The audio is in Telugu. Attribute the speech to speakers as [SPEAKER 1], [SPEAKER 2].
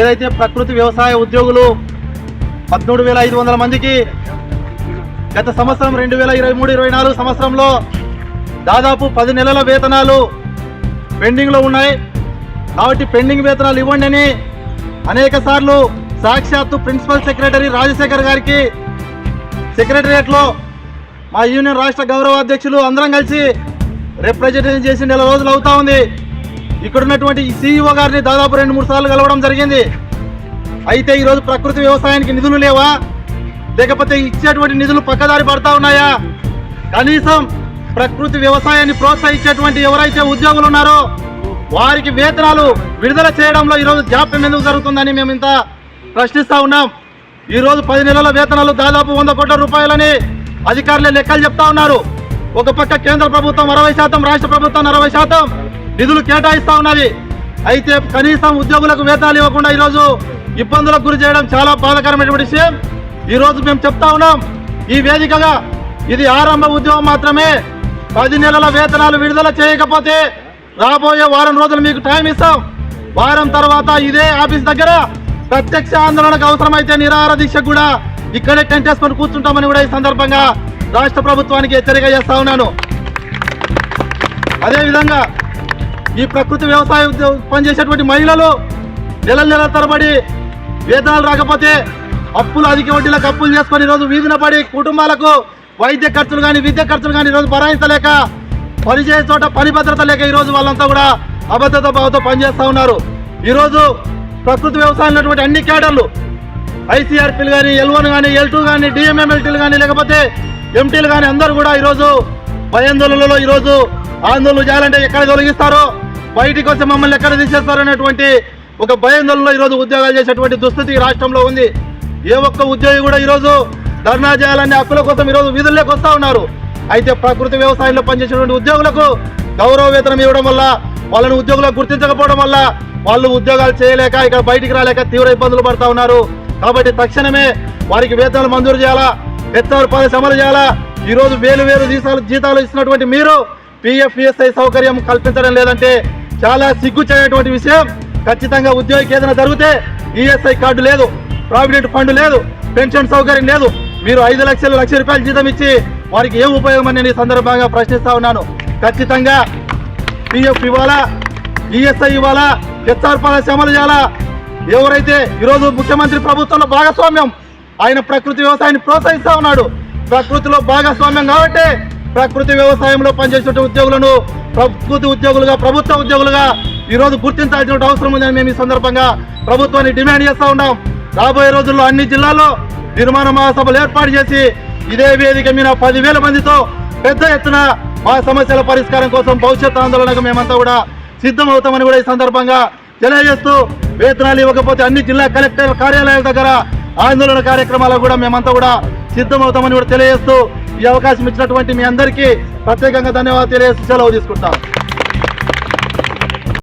[SPEAKER 1] ఏదైతే ప్రకృతి వ్యవసాయ ఉద్యోగులు పదమూడు వేల ఐదు వందల మందికి గత సంవత్సరం రెండు వేల ఇరవై మూడు ఇరవై నాలుగు సంవత్సరంలో దాదాపు పది నెలల వేతనాలు పెండింగ్లో ఉన్నాయి. కాబట్టి పెండింగ్ వేతనాలు ఇవ్వండి అని అనేక సార్లు సాక్షాత్తు ప్రిన్సిపల్ సెక్రటరీ రాజశేఖర్ గారికి సెక్రటరియట్లో మా యూనియన్ రాష్ట్ర గౌరవ అధ్యక్షులు అందరం కలిసి రిప్రజెంటేషన్ చేసి నెల రోజులు అవుతా ఉంది. ఇక్కడ ఉన్నటువంటి సీఈఓ గారిని దాదాపు రెండు మూడు సార్లు కలవడం జరిగింది. అయితే ఈరోజు ప్రకృతి వ్యవసాయానికి నిధులు లేవా? లేకపోతే ఇచ్చేటువంటి నిధులు పక్కదారి పడతా ఉన్నాయా? కనీసం ప్రకృతి వ్యవసాయాన్ని ప్రోత్సహించేటువంటి ఎవరైతే ఉద్యోగులు ఉన్నారో వారికి వేతనాలు విడుదల చేయడంలో ఈరోజు జాప్యం ఎందుకు జరుగుతుందని మేము ఇంత ప్రశ్నిస్తా ఉన్నాం. ఈరోజు పది నెలల వేతనాలు దాదాపు వంద కోట్ల రూపాయలని అధికారులే లెక్కలు చెప్తా ఉన్నారు. ఒక పక్క కేంద్ర ప్రభుత్వం అరవై శాతం రాష్ట్ర ప్రభుత్వం అరవై శాతం. నిధులు కేటాయిస్తా ఉన్నది. అయితే కనీసం ఉద్యోగులకు వేతనాలు ఇవ్వకుండా ఈరోజు ఇబ్బందులకు గురి చేయడం చాలా బాధకరమైనటువంటి విషయం. ఈరోజు మేము చెప్తా ఉన్నాం ఈ వేదికగా ఇది ఆరంభ ఉద్యోగం మాత్రమే. పది నెలల వేతనాలు విడుదల చేయకపోతే రాబోయే వారం రోజులు మీకు టైం ఇస్తాం. వారం తర్వాత ఇదే ఆఫీస్ దగ్గర ప్రత్యక్ష ఆందోళనకు అవసరమైతే నిరాహార దీక్ష కూడా ఇక్కడే టెంట్ వేసుకొని కూర్చుంటామని కూడా ఈ సందర్భంగా రాష్ట్ర ప్రభుత్వానికి హెచ్చరిక చేస్తా ఉన్నాను. అదేవిధంగా ఈ ప్రకృతి వ్యవసాయం ఉద్యో- పనిచేసేటువంటి మహిళలు నెల నెల తరబడి వేతనాలు రాకపోతే అప్పులు అధిక వడ్డీలకు అప్పులు చేసుకొని ఈరోజు వీధిన పడి కుటుంబాలకు వైద్య ఖర్చులు కానీ విద్య ఖర్చులు కానీ ఈరోజు భరాయించలేక పనిచేసే చోట పని భద్రత లేక ఈరోజు వాళ్ళంతా కూడా అభద్రత భావంతో పనిచేస్తూ ఉన్నారు. ఈరోజు ప్రకృతి వ్యవసాయం ఉన్నటువంటి అన్ని క్యాడర్లు ఐసీఆర్పీలు కానీ ఎల్ వన్ కానీ ఎల్ టూ కానీ డిఎంఎంఎల్టీలు కానీ లేకపోతే ఎంటీలు కానీ అందరూ కూడా ఈరోజు భయాందోళనలో ఈరోజు ఆందోళన చేయాలంటే ఎక్కడ తొలగిస్తారో? బయటికి వచ్చి మమ్మల్ని ఎక్కడ తీసేస్తారో అనేటువంటి ఒక భయాందోళనలో ఈరోజు ఉద్యోగాలు చేసేటువంటి దుస్థితి రాష్ట్రంలో ఉంది. ఏ ఒక్క ఉద్యోగి కూడా ఈరోజు ధర్నా చేయాలనే హక్కుల కోసం ఈరోజు వీధుల్లోకి వస్తూ ఉన్నారు. అయితే ప్రకృతి వ్యవసాయంలో పనిచేసేటువంటి ఉద్యోగులకు గౌరవ వేతనం ఇవ్వడం వల్ల వాళ్ళని ఉద్యోగులకు గుర్తించకపోవడం వల్ల వాళ్ళు ఉద్యోగాలు చేయలేక ఇక్కడ బయటికి రాలేక తీవ్ర ఇబ్బందులు పడతా ఉన్నారు. కాబట్టి తక్షణమే వారికి వేతనాలు మంజూరు చేయాలా? పెద్ద పాలసీ అమలు చేయాలా? ఈరోజు వేలు వేలు జీతాలు జీతాలు ఇస్తున్నటువంటి మీరు పిఎఫ్ఈఎస్ఐ సౌకర్యం కల్పించడం లేదంటే చాలా సిగ్గుచేయటువంటి విషయం. ఖచ్చితంగా ఉద్యోగికి ఏదైనా జరిగితే ఈఎస్ఐ కార్డు లేదు ప్రావిడెంట్ ఫండ్ లేదు పెన్షన్ సౌకర్యం లేదు. మీరు ఐదు లక్షలు లక్ష రూపాయలు జీతం ఇచ్చి వారికి ఏం ఉపయోగం అని నేను ఈ సందర్భంగా ప్రశ్నిస్తా ఉన్నాను. ఖచ్చితంగా పిఎఫ్ ఇవ్వాలా? ఈఎస్ఐ ఇవ్వాలా? హెచ్ఆర్ పాలసీ అమలు చేయాలా? ఎవరైతే ఈరోజు ముఖ్యమంత్రి ప్రభుత్వంలో భాగస్వామ్యం ఆయన ప్రకృతి వ్యవసాయాన్ని ప్రోత్సహిస్తా ఉన్నాడు. ప్రకృతిలో భాగస్వామ్యం కాబట్టి ప్రకృతి వ్యవసాయంలో పనిచేసే ఉద్యోగులను ప్రకృతి ఉద్యోగులుగా ప్రభుత్వ ఉద్యోగులుగా ఈరోజు గుర్తించాల్సిన అవసరం ఉందని మేము ఈ సందర్భంగా ప్రభుత్వాన్ని డిమాండ్ చేస్తూ ఉన్నాం. రాబోయే రోజుల్లో అన్ని జిల్లాల్లో నిర్మాణ మహాసభలు ఏర్పాటు చేసి ఇదే వేదిక మీద పదివేల మందితో పెద్ద ఎత్తున మా సమస్యల పరిష్కారం కోసం భవిష్యత్ ఆందోళనకు మేమంతా కూడా సిద్ధమవుతామని కూడా ఈ సందర్భంగా తెలియజేస్తూ వేతనాలు ఇవ్వకపోతే అన్ని జిల్లా కలెక్టర్ కార్యాలయాల దగ్గర ఆందోళన కార్యక్రమాలకు కూడా మేమంతా కూడా సిద్ధమవుతామని కూడా తెలియజేస్తూ ఈ అవకాశం ఇచ్చినటువంటి మీ అందరికీ ప్రత్యేకంగా ధన్యవాదాలు తెలియజేసి సెలవు తీసుకుంటాం.